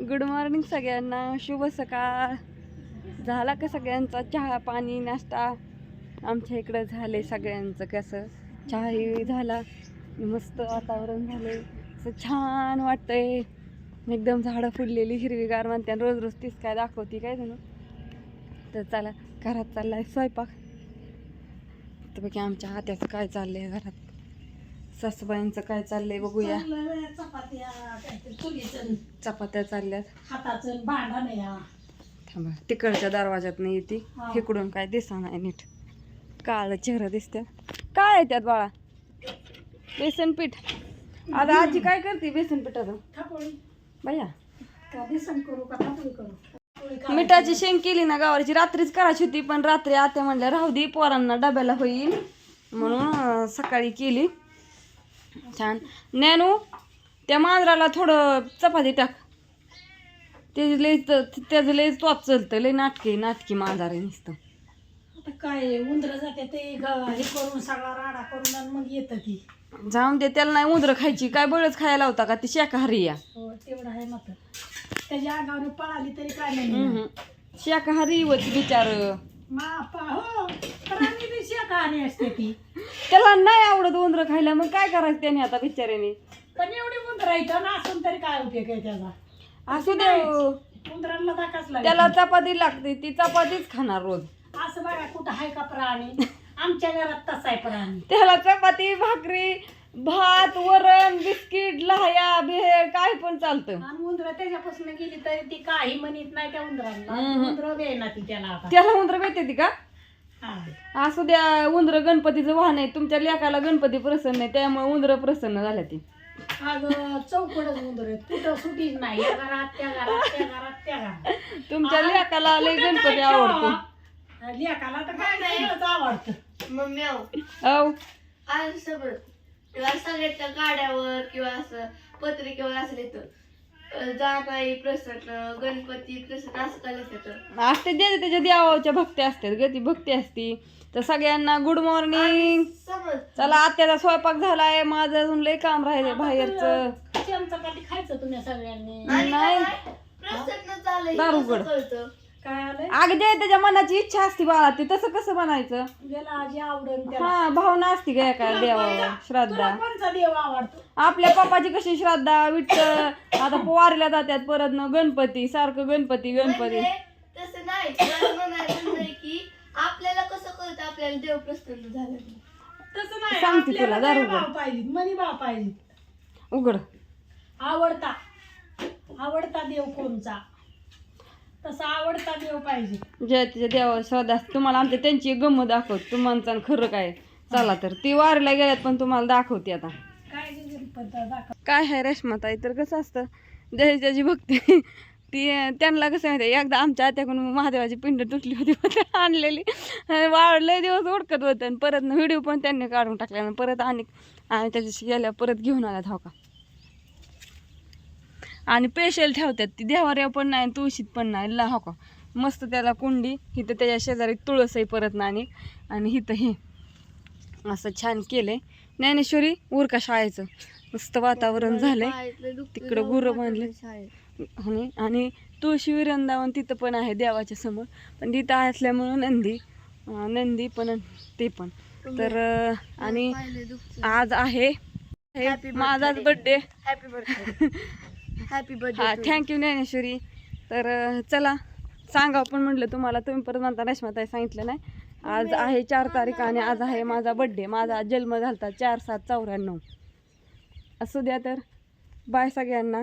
Good morning सगळ्यांना. शुभ सकाळ. झाला का सगळ्यांचा चहा पाणी नाश्ता? आमच्या इकडं झाले सगळ्यांचं कसं? चहाही झाला. मस्त वातावरण झालं असं छान वाटतंय. एकदम झाडं फुललेली हिरवीगार म्हणते आणि रोज रोज तीच काय दाखवती काय जणू तर चला घरात चाललाय स्वयंपाक. तर बघा आमच्या हात्याचं काय चाललंय घरात? सासूबाईंचं काय चाललंय बघूया. चपात्या काहीतरी चुलीचं. चपात्या चालल्यात. हाताचं हा. थांबा तिकडच्या दरवाजात नाही येते. हा. इकडून काय दिसा नाही नीट. काळ चेहरा दिसत्या. काय आहे त्यात बाळा? बेसन पीठ. आता आजी काय करते बेसन पिठाचं? थापोळी. भैया. का बेसन करू का थापोळी करू? थापोळी करायची. मिठाची शेंग केली ना गावाची. रात्रीच करायची होती पण रात्री आत्या म्हणल्या राहू दे पोरांना डब्याला होईल. म्हणून अं, सकाळी केली. छान. नॅनू त्या मांजराला थोडं चपाती टाक. ते लय त्याचं लय तोच चलतं लय नाटकी नाटकी मांजर नुसतं. आता काय उंदर जाते ते ग- हे करून सगळा राडा करून आणि मग येतं ती. जाऊन दे त्याला नाही उंदरं खायची. काय बळच खायला होता का? ती शाकाहारी या हो तेवढं आहे मात्र. त्याच्या अंगावर पळाली तरी काय नाही. हम्म. शाकाहारी होती बिचार. हो प्राणी बी शाकाहारी असते ती. त्याला नाही आवडत उंदरं खायला मग काय करायचं त्याने आता बिचाऱ्याने? पण एवढी उंदर इथं ना असून तरी काय उपयोग आहे त्याचा? असू दे. हो. उंदरांना दाखच त्याला चपाती लागते ती चपातीच खाणार रोज. असं बघा कुठं आहे का प्राणी? आमच्या घरात तसा आहे प्राणी. त्याला चपाती भाकरी भात वरण बिस्किट लहाया भेळ काय पण चालतं. आणि उंदर त्याच्यापासून गेली तरी ती काही म्हणत नाही त्या उंदरांना. हम्म. उंदर ना ती त्याला आता. त्याला उंदर भेटते ती का. असू द्या उंदर गणपतीचं वाहन आहे. तुमच्या लेकाला गणपती प्रसन्न आहे त्यामुळे उंदर प्रसन्न झाल्या ती. अगं चौकडच उंदर आहे कुठं सुटीच नाही. या घरात त्या घरात त्या घरात त्या घरात. तुमच्या लेकाला लय गणपती आवडतो? लेकाला तर काय नाही एवढंच आवडतं. मम्मी आहो. औ आज सगळं किंवा सगळ्याच्या गाड्यावर किंवा असं पत्रिकेवर असं लिहितं. जाणाई प्रसन्न गणपती प्रसन्न असं का लिहितं असते जे त्याच्या देवाच्या भक्ती असतात ग ती भक्ती असती तर सगळ्यांना गुड मॉर्निंग समज चला आत्याचा स्वयंपाक झालाय माझं अजून लय काम राहिले बाहेरचं खायचं तुम्ही सगळ्यांनी आणि नाही. काय? प्रसन्न झालं दारू कसं उघड. कळतं काय आलंय? अग जे त्याच्या मनाची इच्छा असती बाळा ती तसं कसं बनायचं ज्याला आजी आवडून त्याला. हा भावना असती का एका देवावर तुला श्रद्धा. कोणचा देव आवडतो? आपल्या पप्पाची कशी श्रद्धा विठ्ठल आता पोवारीला जातात परत न गणपती सारखं गणपती गणपती. म्हणजे तसं नाही मला म्हणायचं नाही की आपल्याला कसं कळतं आपल्याला देव प्रसन्न झालं ते. तसं नाही सांगते तुला, आपल्याला दारू भाव पाहिजे मनी भाव पाहिजे उघड. आवडता. आवडता देव कोणचा? तसा आवडता देव पाहिजे. जे त्याच्या देवावर श्रद्धा असते. तुम्हाला आमच्या त्यांची गम दाखवत. तुम्हाला खरं काय? चला तर. ती वारीला गेल्यात पण तुम्हाला दाखवते आता. काय पद्धत दाखव काय आहे रेशमाताई तर कसं असतं? ज्याची ज्याची भक्ती. ती त्यांना कसं माहिती एकदा आमच्या आत्याकडून महादेवाची पिंड तुटली होती पण आणलेली. वाढले दिवस उडकत होते. आणि परत व्हिडिओ पण त्यांनी काढून टाकले. आणि परत आणि आणि त्याच्याशी गेल्या परत घेऊन आल्यात हो का? आणि पेशल ठेवतात. ती देवाऱ्या पण नाही आणि तुळशीत पण नाही. ला हो का? मस्त त्याला कुंडी इथं त्याच्या शेजारी तुळस आहे परत नाणी. आणि इथं हे असं छान केलंय. ज्ञानेश्वरी उरका शाळेचं. मस्त वातावरण झालंय. तिकडं गुरं बांधले. आणि आणि तुळशी वृंदावन तिथं पण आहे देवाच्या समोर. पण तिथं असल्यामुळं नंदी नंदी पण ते पण. तर आणि. आज आहे. माझाच. बड्डे हॅपी बर्थडे हॅपी हा बर्थडे थँक्यू ज्ञानेश्वरी. तर अं, चला सांगा पण म्हटलं तुम्हाला तुम्ही परत म्हणता रेश्माताई सांगितलं नाही. आज आहे चार तारीख आणि आज आहे माझा बड्डे माझा जन्म झालता चार सात चौऱ्याण्णव. असू द्या तर. बाय सगळ्यांना.